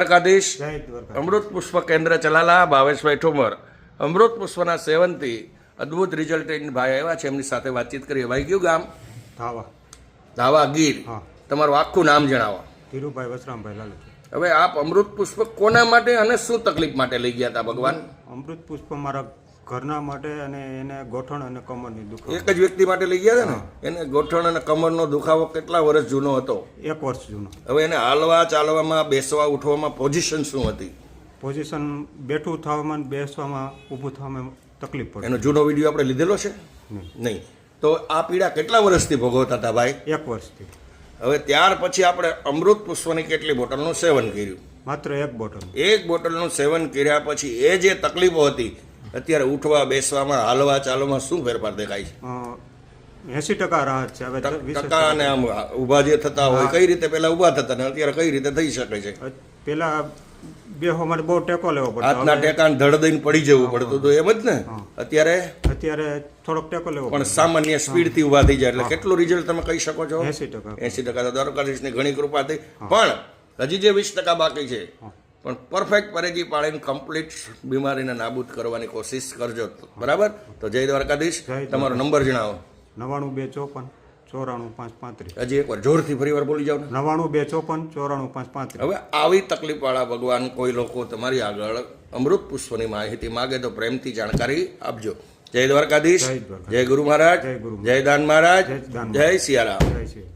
દ્વારકાધીશ અમૃત પુષ્પ કેન્દ્ર ચલાલા ભાવેશભાઈ ઠુમર. અમૃત પુષ્પના સેવનથી અદ્ભુત રિઝલ્ટ ભાઈ આવ્યા છે. એમની સાથે વાતચીત કરીએ. ભાઈ કયું ગામ? ધાવા. ધાવા ગીર. તમારું આખું નામ જણાવો. ધીરુભાઈ વસરામભાઈ લાલુ હવે આપ અમૃત પુષ્પ કોના માટે અને શું તકલીફ માટે લઈ ગયા હતા ભગવાન? અમૃત પુષ્પ મારા ઘરના માટે અને એને ગોઠણ અને કમરની દુખાવો. એક જ વ્યક્તિ માટે લઈ ગયા હતા ને? એને ગોઠણ અને કમરનો દુખાવો કેટલા વર્ષ જૂનો હતો? એક વર્ષ જૂનો. હવે એને હાલવા ચાલવામાં બેસવા ઉઠવામાં પોઝિશન શું હતી? પોઝિશન બેઠું થવામાં બેસવામાં ઊભું થવામાં તકલીફ પડે. એનો જૂનો વીડિયો આપણે લીધેલો છે? નહીં. તો આ પીડા કેટલા વર્ષથી ભોગવતા હતા ભાઈ? એક વર્ષથી. હવે ત્યાર પછી આપણે અમૃત પુષ્પની કેટલી બોટલનું સેવન કર્યું? માત્ર એક બોટલ. એક બોટલનું સેવન કર્યા પછી એ જે તકલીફો હતી અત્યારે ઉઠવા બેસવામાં હાલવા ચાલવામાં શું ફેરફાર દેખાય છે? એસી ટકા રાહત છે. હવે ટકા અને આમ ઊભા જે થતા હોય કઈ રીતે પહેલા ઊભા થતા ને અત્યારે કઈ રીતે થઈ શકે છે? પેલા બેહો માટે બહુ ટેકો લેવો પડતો. હાથના ટેકાને ધડ દઈને પડી જવું પડતું હતું એમ જ ને? અત્યારે? અત્યારે થોડોક ટેકો લેવો પણ સામાન્ય સ્પીડથી ઊભા થઈ જાય એટલે કેટલું રિઝલ્ટ તમે કહી શકો છો? એસી ટકા. એસી ટકા તો દ્વારકાધીશની ઘણી કૃપા થઈ પણ હજી જે વીસ ટકા બાકી છે પણ પરફેક્ટ પરેજી પાડીને કમ્પ્લીટ બીમારીને નાબૂદ કરવાની કોશિશ કરજો. બરાબર? તો જય દ્વારકાધીશ. તમારો નંબર જણાવો. નવાણું બે ચોપન ચોરાણું પાંચ પાંત્રીસ. હજી એકવાર જોરથી ફરી વાર બોલી જાઓ નવાણું બે ચોપન ચોરાણું પાંચ પાંત્રીસ. હવે આવી તકલીફવાળા ભગવાન કોઈ લોકો તમારી આગળ અમૃત પુષ્પની માહિતી માગે તો પ્રેમથી જાણકારી આપજો. જય દ્વારકાધીશ. જય ગુરુ મહારાજ. જય ગુરુ જય દાન મહારાજ. જય સિયારામ.